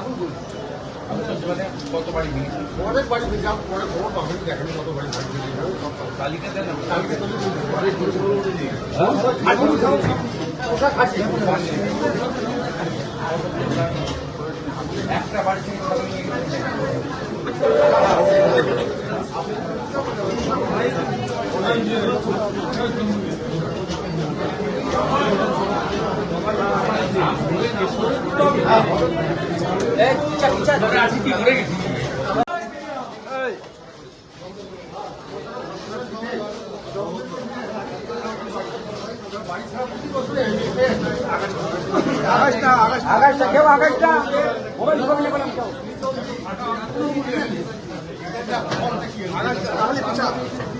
আগুন বলুন। কত বাড়ি ভেঙেছে অনেক বাড়ি ভেঙে পরে খবর পাবেন দেখেনি কত বাড়ি ভেঙে তালিকা দেন না। কালকে তো আগুন একটা বাড়ি থেকে কি আকাশটা কেউ আকাশটা? মোবাইল ওই যে আমরা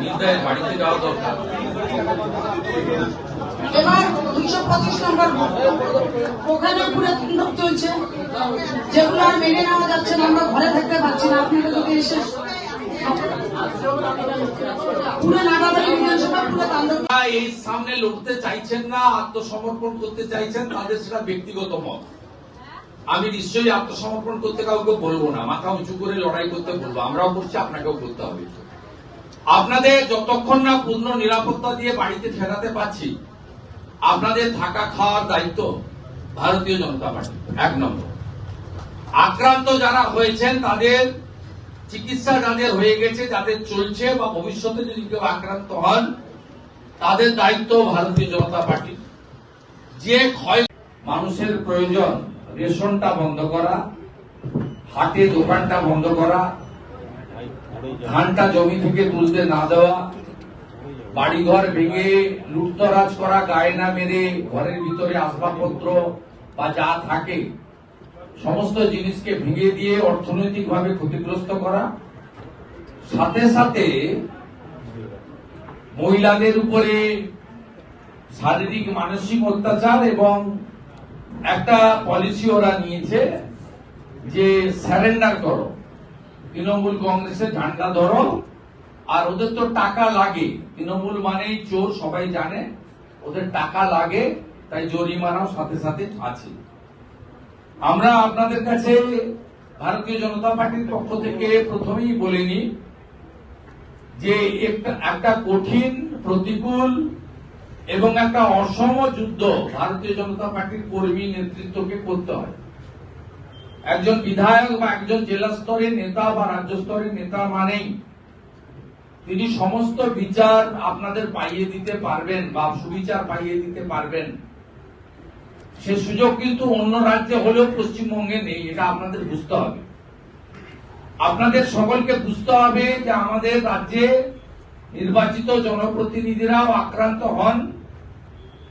নির্দয়ের বাড়িতে যাওয়া দরকার। এবার দুইশো পঁচিশ নম্বর ওখানে পুরো তাণ্ডব চলছে। যেগুলো আর মেনে নেওয়া যাচ্ছে না আমরা ঘরে থাকতে পারছি না। আপনারা যদি এসে পুরো নাগাবাড়ি বিধানসভা পুরো তাণ্ডব এই সামনে লড়তে চাইছেন না আত্মসমর্পণ করতে চাইছেন তাদের সেটা ব্যক্তিগত মত। আমি নিশ্চয়ই আত্মসমর্পণ করতে কাউকে বলব না মাথা উঁচু করে লড়াই করতে বলব। আমরাও করছি আপনাকেও করতে হবে। আপনাদের যতক্ষণ না পূর্ণ নিরাপত্তা দিয়ে বাড়িতে ফেরাতে পারছি, আপনাদের থাকা খাওয়ার দায়িত্ব ভারতীয় জনতা পার্টি, এক নম্বর। আক্রান্ত যারা হয়েছেন, তাদের চিকিৎসা যাদের হয়ে গেছে, যাদের চলছে বা ভবিষ্যতে যদি কেউ আক্রান্ত হন, তাদের দায়িত্ব ভারতীয় জনতা পার্টি। যে ক্ষয় মানুষের প্রয়োজন, রেশনটা বন্ধ করা, হাটে দোকানটা বন্ধ করা ধানটা জমি থেকে তুলতে না দেওয়া, বাড়িঘর ভেঙে লুটতরাজ করা, গায়না মেরে ঘরের ভিতরে আসবাবপত্র বা যা থাকে, সমস্ত জিনিসকে ভেঙে দিয়ে অর্থনৈতিকভাবে ক্ষতিগ্রস্ত করা। সাথে সাথে মহিলাদের উপরে শারীরিক, মানসিক অত্যাচার এবং একটা পলিসি ওরা নিয়েছে যে স্যারেন্ডার করো। তৃণমূল কংগ্রেসের ঝান্ডা ধরো। আর ওদের তো টাকা লাগে। তৃণমূল মানেই চোর, সবাই জানে। ওদের টাকা লাগে, তাই জরিমানাও সাথে সাথে আছে। আমরা আপনাদের কাছে ভারতীয় জনতা পার্টির পক্ষ থেকে প্রথমেই বলিনি যে একটা কঠিন, প্রতিকূল এবং একটা অসম যুদ্ধ ভারতীয় জনতা পার্টির কর্মী নেতৃত্বকে করতে হয়। একজন বিধায়ক বা একজন জেলা স্তরের নেতা বা রাজ্য স্তরের নেতা মানেই তিনি সমস্ত বিচার আপনাদের পাইয়ে দিতে পারবেন বা সুবিচার পাইয়ে দিতে পারবেন। সে সুযোগ কিন্তু অন্য রাজ্যে হলেও পশ্চিমবঙ্গে নেই, এটা আপনাদের বুঝতে হবে। আপনাদের সকলকে বুঝতে হবে যে আমাদের রাজ্যে নির্বাচিত জনপ্রতিনিধিরাও আক্রান্ত হন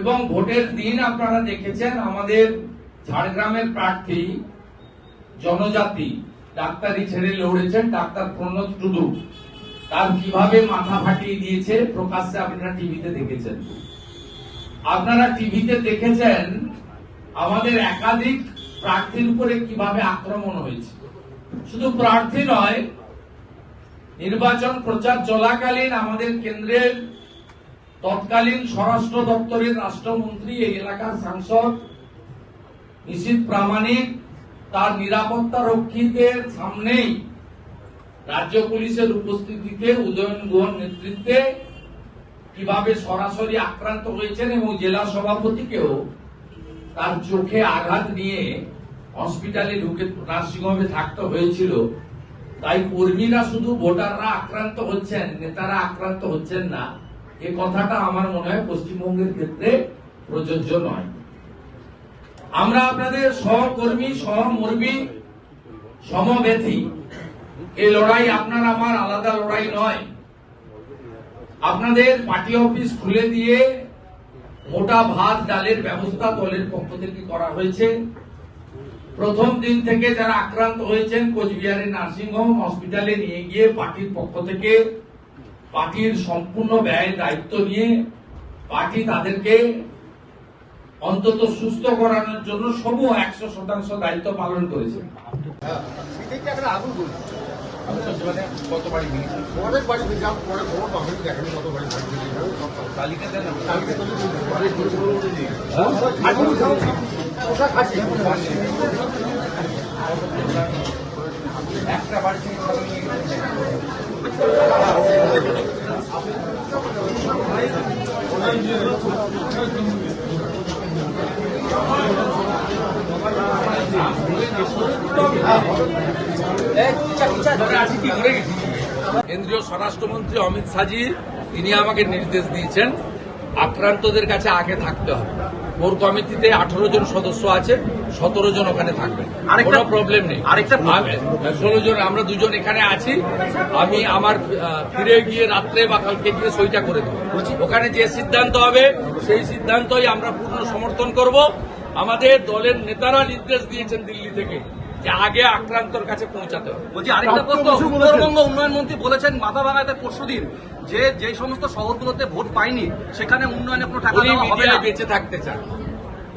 এবং ভোটের দিন আপনারা দেখেছেন আমাদের ঝাড়গ্রামের প্রার্থী জনজাতি, ডাক্তারি ছেড়ে লড়েছেন ডাক্তার প্রণব টুডু। তার কীভাবে মাথা ফাটিয়ে দিয়েছে প্রকাশ্যে আপনারা টিভিতে দেখেছেন। আপনারা টিভিতে দেখেছেন আমাদের একাধিক প্রার্থীর উপরে কীভাবে আক্রমণ হয়েছে। শুধু প্রার্থী নয়, নির্বাচন প্রচার চলাকালীন আমাদের কেন্দ্রের তৎকালীন স্বরাষ্ট্র দপ্তরের রাষ্ট্রমন্ত্রী, এই এলাকার সাংসদ নিশীত প্রামাণিক তার নিরাপত্তা রক্ষীদের সামনেই রাজ্য পুলিশের উপস্থিতিতে উদয়ন গুহর নেতৃত্বে কীভাবে সরাসরি আক্রান্ত হয়েছেন এবং জেলা সভাপতিকেও তার চোখে আঘাত নিয়ে হসপিটালে ঢুকে নার্সিংহোমে থাকতে হয়েছিল। তাই কর্মীরা শুধু ভোটাররা আক্রান্ত হচ্ছেন, নেতারা আক্রান্ত হচ্ছেন না। এ কথাটা আমার মনে হয় পশ্চিমবঙ্গের ক্ষেত্রে প্রযোজ্য নয়। আমরা আপনাদের সহকর্মী, সহমর্মী সমব্যথী এই লড়াই আপনার আমার আলাদা লড়াই নয়। আপনাদের পার্টি অফিস খুলে দিয়ে মোটা ভাত ডালের ব্যবস্থা দলের পক্ষ থেকে করা হয়েছে। প্রথম দিন থেকে যারা আক্রান্ত হয়েছেন, কোচবিহারের নার্সিংহোম হসপিটালে নিয়ে গিয়ে পার্টির পক্ষ থেকে পার্টির সম্পূর্ণ ব্যয় দায়িত্ব নিয়ে পার্টি তাদেরকে অন্তত সুস্থ করানোর জন্য সমূহ একশো শতাংশ দায়িত্ব পালন করেছে। হ্যাঁ একটা বাড়ি থেকে যা পরে খবর পাবেন দেখেন কত বাড়ি বাড়ি থেকে তালিকা দেন কালকে তো খাসি পোশাক খাসি একটা বাড়ি থেকে সবাই নিয়ে গেছে। কেন্দ্রীয় স্বরাষ্ট্রমন্ত্রী অমিত শাহজি তিনি আমাকে নির্দেশ দিয়েছেন আক্রান্তদের কাছে আগে থাকতে হবে। কোর কমিটিতে আঠারো জন সদস্য আছে সতেরো জন ওখানে থাকবে। কোনো প্রবলেম নেই। আরেকটা ষোলো জন আমরা দুজন এখানে আছি। আমি আমার ফিরে গিয়ে রাত্রে বা কালকে গিয়ে সইটা করে দেবো। ওখানে যে সিদ্ধান্ত হবে সেই সিদ্ধান্তই আমরা পূর্ণ সমর্থন করব। আমাদের দলের নেতারা নির্দেশ দিয়েছেন দিল্লি থেকে। যে আগে আক্রান্তর কাছে পৌঁছাতে হবে। বলছি আরেকটা প্রশ্ন উত্তরবঙ্গ উন্নয়ন মন্ত্রী বলেছেন মাথা ভাঙাতে পরশু দিন যে যে সমস্ত শহরগুলোতে ভোট পায়নি সেখানে উন্নয়নে কোনো টাকা দেওয়া হবে না। মিডিয়ায় বেঁচে থাকতে চান।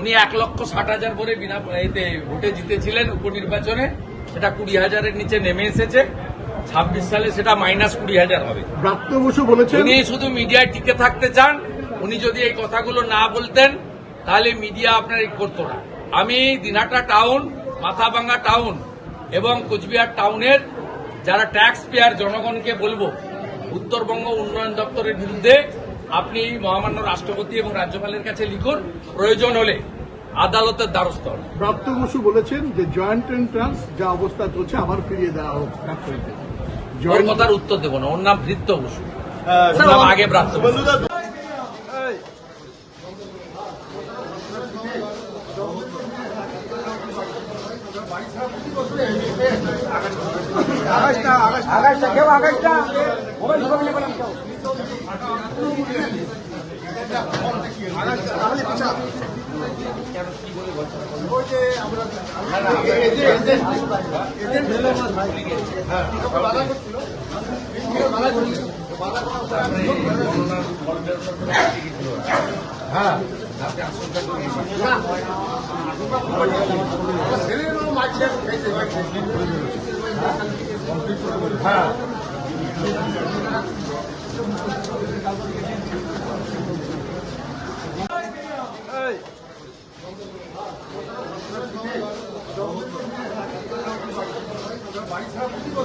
উনি এক লক্ষ ষাট হাজার করে বিনা এতে ভোটে জিতেছিলেন উপনির্বাচনে। সেটা কুড়ি হাজারের নিচে নেমে এসেছে। ছাব্বিশ সালে সেটা মাইনাস কুড়ি হাজার হবে। ব্রাত্য বসু বলেছেন উনি শুধু মিডিয়ায় টিকে থাকতে চান। উনি যদি এই কথাগুলো না বলতেন তাহলে মিডিয়া আপনার এই করতো না। আমি দিনাটা টাউন মাথাভাঙ্গা টাউন এবং কোচবিহার টাউনের যারা ট্যাক্স পেয়ার জনগণকে বলব উত্তরবঙ্গ উন্নয়ন দপ্তরের বিরুদ্ধে আপনি মহামান্য রাষ্ট্রপতি এবং রাজ্যপালের কাছে লিখুন প্রয়োজন হলে আদালতের দ্বারস্থ প্রাপ্ত বসু বলেছেন যে জয়েন্ট এন্ট্রান্স যা অবস্থা চলছে আবার ফিরিয়ে দেওয়া হোক। কথার উত্তর দেবো না ওর নাম ভৃত্য বসু। আগে প্রাপ্ত আকাশটা কেউ আকাশটা হ্যাঁ। হ্যাঁ।